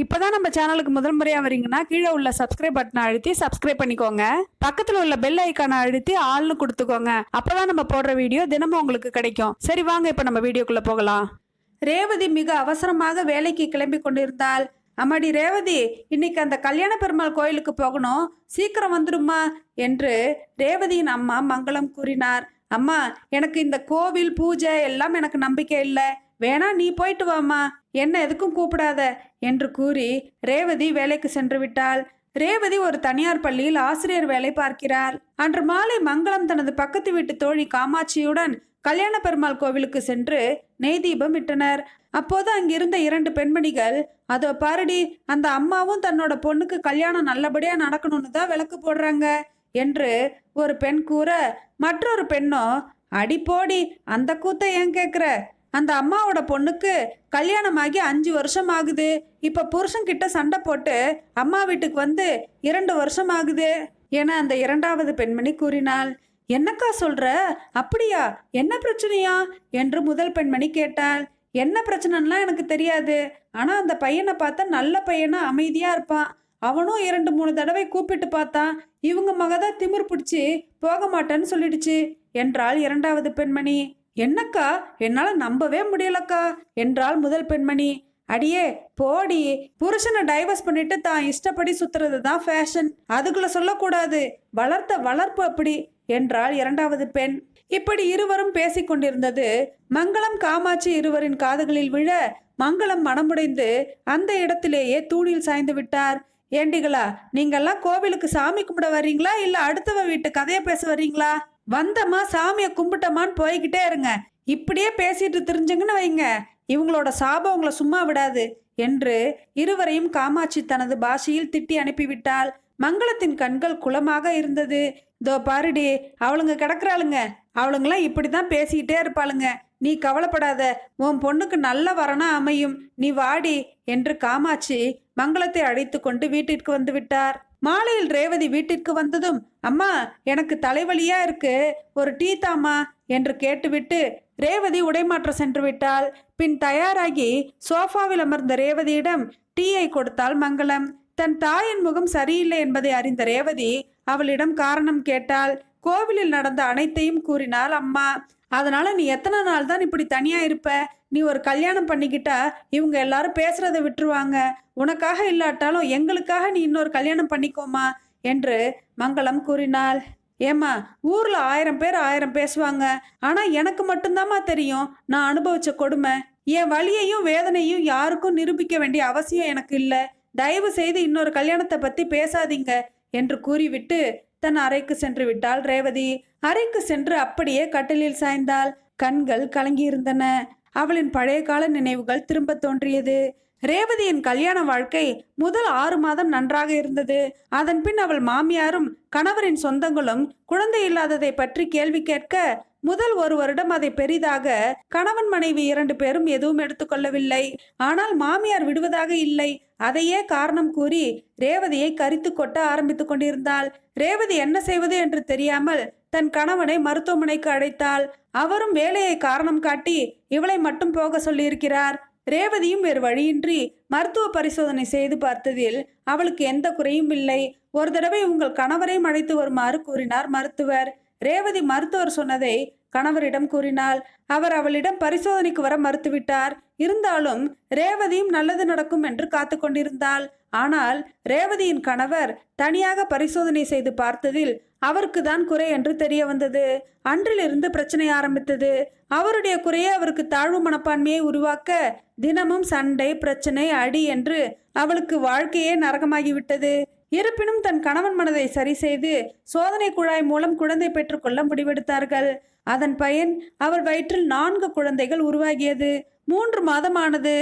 இப்போதான் நம்ம சேனலுக்கு முதல் முறையாக வரீங்கன்னா கீழே உள்ள சப்ஸ்கிரைப் பட்டனை அழுத்தி சப்ஸ்கிரைப் பண்ணிக்கோங்க. பக்கத்தில் உள்ள பெல் ஐக்கானை அழுத்தி ஆள்னு கொடுத்துக்கோங்க. அப்போதான் நம்ம போடுற வீடியோ தினமும் உங்களுக்கு கிடைக்கும். சரி வாங்க இப்போ நம்ம வீடியோக்குள்ளே போகலாம். ரேவதி மிக அவசரமாக வேலைக்கு கிளம்பி கொண்டிருந்தால் அம்மாடி ரேவதி இன்னைக்கு அந்த கல்யாண பெருமாள் கோயிலுக்கு போகணும். சீக்கிரம் வந்துடுமா என்று ரேவதியின் அம்மா மங்களம் கூறினார். அம்மா எனக்கு இந்த கோவில் பூஜை எல்லாம் எனக்கு நம்பிக்கை இல்லை. வேணா நீ போயிட்டு வாமா என்ன எதுக்கும் கூப்பிடாத என்று கூறி ரேவதி வேலைக்கு சென்று விட்டாள். ரேவதி ஒரு தனியார் பள்ளியில் ஆசிரியர் வேலை பார்க்கிறார் அன்று மாலை மங்களம் தனது பக்கத்து வீட்டு தோழி காமாட்சியுடன் கல்யாண பெருமாள் கோவிலுக்கு சென்று நெய் தீபம் இட்டனர். அப்போது அங்கிருந்த இரண்டு பெண்மணிகள் அதோ பாருடி அந்த அம்மாவும் தன்னோட பொண்ணுக்கு கல்யாணம் நல்லபடியா நடக்கணும்னு தான் விளக்கு போடுறாங்க என்று ஒரு பெண் கூற மற்றொரு பெண்ணோ அடி போடி அந்த கூத்தை ஏன் கேட்குற அந்த அம்மாவோட பொண்ணுக்கு கல்யாணமாகி அஞ்சு வருஷம் ஆகுது இப்போ புருஷன்கிட்ட சண்டை போட்டு அம்மா வீட்டுக்கு வந்து இரண்டு வருஷம் ஆகுது என அந்த இரண்டாவது பெண்மணி கூறினாள். என்னக்கா சொல்ற? அப்படியா? என்ன பிரச்சனையா? என்று முதல் பெண்மணி கேட்டாள். என்ன பிரச்சனைலாம் எனக்கு தெரியாது. ஆனால் அந்த பையனை பார்த்தா நல்ல பையனா அமைதியாக இருப்பான். அவனும் இரண்டு மூணு தடவை கூப்பிட்டு பார்த்தான். இவங்க மகதான் திமிர் பிடிச்சி போக மாட்டேன்னு சொல்லிடுச்சு என்றாள் இரண்டாவது பெண்மணி. என்னக்கா? என்னால் நம்பவே முடியலக்கா. என்றாள் முதல் பெண்மணி. அடியே போடி. புருஷனை டைவர்ஸ் பண்ணிட்டு தான் இஷ்டப்படி சுத்துறது தான் ஃபேஷன் அதுக்குள்ள சொல்லக்கூடாது. வளர்த்த வளர்ப்பு அப்படி என்றாள் இரண்டாவது பெண். இப்படி இருவரும் பேசிக் கொண்டிருந்தது. மங்களம் காமாட்சி இருவரின் காதுகளில் விழ மங்களம் மனமுடைந்து அந்த இடத்திலேயே தூணில் சாய்ந்து விட்டார். ஏண்டிகளா நீங்கெல்லாம் கோவிலுக்கு சாமி கும்பிட வர்றீங்களா? இல்ல அடுத்தவ வீட்டு கதையை பேச வர்றீங்களா? வந்தம்மா சாமியை கும்பிட்டமான்னு போய்கிட்டே இருங்க. இப்படியே பேசிட்டு தெரிஞ்சுங்கன்னு வைங்க. இவங்களோட சாபம் உங்களை சும்மா விடாது என்று இருவரையும் காமாட்சி தனது பாஷையில் திட்டி அனுப்பிவிட்டால் மங்களத்தின் கண்கள் குளமாக இருந்தது. இதோ பாருடி அவளுங்க கிடக்குறாளுங்க. அவளுங்களாம் இப்படி தான் பேசிக்கிட்டே இருப்பாளுங்க. நீ கவலைப்படாத உன் பொண்ணுக்கு நல்ல வரனா அமையும். நீ வாடி என்று காமாட்சி மங்களத்தை அழைத்து கொண்டு வீட்டிற்கு வந்து விட்டார். மாலையில் ரேவதி வீட்டிற்கு வந்ததும் அம்மா எனக்கு தலைவலியா இருக்கு. ஒரு டீ தாமா என்று கேட்டுவிட்டு ரேவதி உடைமாற்றம் சென்று விட்டால் பின் தயாராகி சோஃபாவில் அமர்ந்த ரேவதியிடம் டீயை கொடுத்தாள் மங்களம். தன் தாயின் முகம் சரியில்லை என்பதை அறிந்த ரேவதி அவளிடம் காரணம் கேட்டாள். கோவிலில் நடந்த அனைத்தையும் கூறினாள் அம்மா அதனால நீ எத்தனை நாள் தான் இப்படி தனியா இருப்ப? நீ ஒரு கல்யாணம் பண்ணிக்கிட்டா இவங்க எல்லாரும் பேசுறதை விட்டுருவாங்க. உனக்காக இல்லாட்டாலும் எங்களுக்காக நீ இன்னொரு கல்யாணம் பண்ணிக்கோமா என்று மங்களம் கூறினாள். ஏம்மா ஊர்ல ஆயிரம் பேர் ஆயிரம் பேசுவாங்க. ஆனா எனக்கு மட்டும்தாம்மா தெரியும். நான் அனுபவிச்ச கொடுமை. என் வழியையும் வேதனையும் யாருக்கும் நிரூபிக்க வேண்டிய அவசியம் எனக்கு இல்லை. தயவு செய்து இன்னொரு கல்யாணத்தை பத்தி பேசாதீங்க என்று கூறிவிட்டு தன் அறைக்கு சென்று விட்டாள் ரேவதி. அறைக்கு சென்று அப்படியே கட்டிலில் சாய்ந்தாள். கண்கள் கலங்கியிருந்தன. அவளின் பழைய கால நினைவுகள் திரும்ப தோன்றியது. ரேவதியின் கல்யாண வாழ்க்கை முதல் ஆறு மாதம் நன்றாக இருந்தது. அதன் பின் அவள் மாமியாரும் கணவரின் சொந்தங்களும் குழந்தை இல்லாததை பற்றி கேள்வி கேட்க முதல் ஒரு வருடம் அதை பெரிதாக கணவன் மனைவி இரண்டு பேரும் எதுவும் எடுத்துக்கொள்ளவில்லை ஆனால் மாமியார் விடுவதாக இல்லை. அதையே காரணம் கூறி ரேவதியை கரித்து கொட்ட ஆரம்பித்துக் கொண்டிருந்தாள். ரேவதி என்ன செய்வது என்று தெரியாமல் தன் கணவனை மருத்துவமனைக்கு அழைத்தாள். அவரும் வேலையை காரணம் காட்டி இவளை மட்டும் போக சொல்லியிருக்கிறார். ரேவதியும் வேறு வழியின்றி மருத்துவ பரிசோதனை செய்து பார்த்ததில் அவளுக்கு எந்த குறையும் இல்லை. ஒரு தடவை உங்கள் கணவரையும் அழைத்து வருமாறு கூறினார் மருத்துவர். ரேவதி மருத்துவர் சொன்னதை கணவரிடம் கூறினாள் அவர் அவளிடம் பரிசோதனைக்கு வர மறுத்துவிட்டார். இருந்தாலும் ரேவதியும் நல்லது நடக்கும் என்று காத்து கொண்டிருந்தாள். ஆனால் ரேவதியின் கணவர் தனியாக பரிசோதனை செய்து பார்த்ததில் அவருக்கு தான் குறை என்று தெரிய வந்தது. அன்றிலிருந்து பிரச்சனை ஆரம்பித்தது. அவருடைய குறையை அவருக்கு தாழ்வு மனப்பான்மையை உருவாக்க தினமும் சண்டை பிரச்சனை அடி என்று அவளுக்கு வாழ்க்கையே நரகமாகிவிட்டது. இருப்பினும் தன் கணவன் மனதை சரி செய்து சோதனை குழாய் மூலம் குழந்தை பெற்றுக்கொள்ள முடிவெடுத்தார்கள். அதன் பயன் அவர் வயிற்றில் நான்கு குழந்தைகள் உருவாகியது. மூன்று மாதமானது.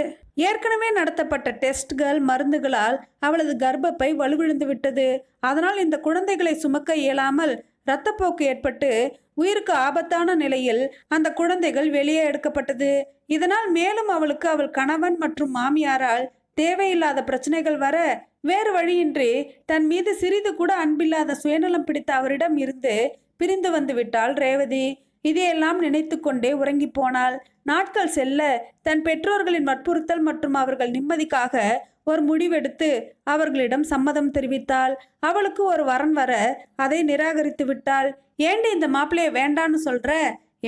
ஏற்கனவே நடத்தப்பட்ட டெஸ்ட்கள் மருந்துகளால் அவளது கர்ப்பப்பை வலுவிழந்து விட்டது. அதனால் இந்த குழந்தைகளை சுமக்க இயலாமல் இரத்தப்போக்கு ஏற்பட்டு உயிருக்கு ஆபத்தான நிலையில் அந்த குழந்தைகள் வெளியே எடுக்கப்பட்டது. இதனால் மேலும் அவளுக்கு அவள் கணவன் மற்றும் மாமியாரால் தேவையில்லாத பிரச்சனைகள் வர வேறு வழியின்றி தன் மீது சிறிது கூட அன்பில்லாத சுயநலம் பிடித்த அவரிடம் இருந்து பிரிந்து வந்து விட்டாள் ரேவதி. இதையெல்லாம் நினைத்து கொண்டே உறங்கி போனாள். நாட்கள் செல்ல தன் பெற்றோர்களின் வற்புறுத்தல் மற்றும் அவர்கள் நிம்மதிக்காக ஒரு முடிவெடுத்து அவர்களிடம் சம்மதம் தெரிவித்தாள். அவளுக்கு ஒரு வரன் வர அதை நிராகரித்து விட்டாள். ஏண்டி இந்த மாப்பிள்ளைய வேண்டான்னு சொல்ற?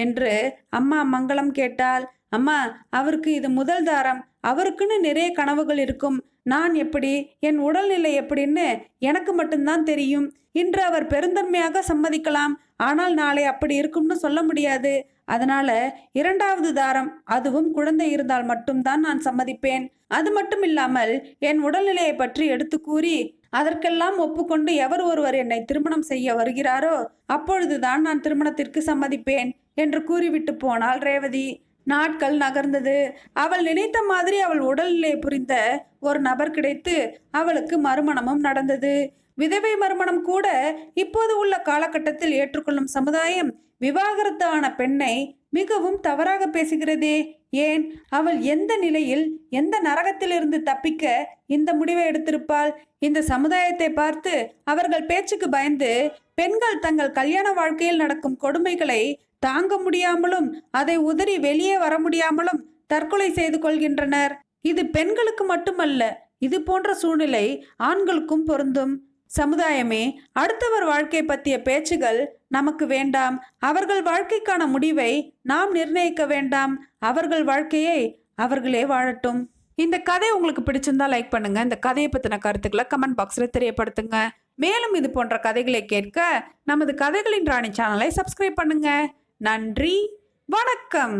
என்று அம்மா மங்களம் கேட்டாள். அம்மா அவருக்கு இது முதல் தாரம். அவருக்குன்னு நிறைய கனவுகள் இருக்கும். நான் எப்படி என் உடல்நிலை எப்படின்னு எனக்கு மட்டும்தான் தெரியும். இன்று அவர் பெருந்தன்மையாக சம்மதிக்கலாம். ஆனால் நாளை அப்படி இருக்கும்னு சொல்ல முடியாது. அதனால இரண்டாவது தாரம் அதுவும் குழந்தை இருந்தால் மட்டும்தான் நான் சம்மதிப்பேன். அது மட்டும் இல்லாமல் என் உடல்நிலையை பற்றி எடுத்து கூறி அதற்கெல்லாம் ஒப்புக்கொண்டு எவர் ஒருவர் என்னை திருமணம் செய்ய வருகிறாரோ அப்பொழுதுதான் நான் திருமணத்திற்கு சம்மதிப்பேன் என்று கூறிவிட்டு போனாள் ரேவதி. நாட்கள் நகர்ந்தது. அவள் நினைத்த மாதிரி அவள் உடல்நிலை புரிந்த ஒரு நபர் கிடைத்து அவளுக்கு மறுமணமும் நடந்தது. விதவை மறுமணம் கூட இப்போது உள்ள காலகட்டத்தில் ஏற்றுக்கொள்ளும் சமுதாயம் விவாகரத்து ஆன பெண்ணை மிகவும் தவறாக பேசுகிறதே. ஏன்? அவள் எந்த நிலையில் எந்த நரகத்திலிருந்து தப்பிக்க இந்த முடிவை எடுத்திருப்பாள்? இந்த சமுதாயத்தை பார்த்து அவர்கள் பேச்சுக்கு பயந்து பெண்கள் தங்கள் கல்யாண வாழ்க்கையில் நடக்கும் கொடுமைகளை தாங்க முடியாமலும் அதை உதறி வெளியே வர முடியாமலும் தற்கொலை செய்து கொள்கின்றனர். இது பெண்களுக்கு மட்டுமல்ல இது போன்ற சூழ்நிலை ஆண்களுக்கும் பொருந்தும். சமுதாயமே அடுத்தவர் வாழ்க்கை பற்றிய பேச்சுகள் நமக்கு வேண்டாம். அவர்கள் வாழ்க்கைக்கான முடிவை நாம் நிர்ணயிக்க வேண்டாம். அவர்கள் வாழ்க்கையை அவர்களே வாழட்டும். இந்த கதை உங்களுக்கு பிடிச்சிருந்தா லைக் பண்ணுங்க. இந்த கதையை பற்றின கருத்துக்களை கமெண்ட் பாக்ஸில் தெரியப்படுத்துங்க. மேலும் இது போன்ற கதைகளை கேட்க நமது கதைகளின் ராணி சேனலை சப்ஸ்கிரைப் பண்ணுங்க. நன்றி. வணக்கம்.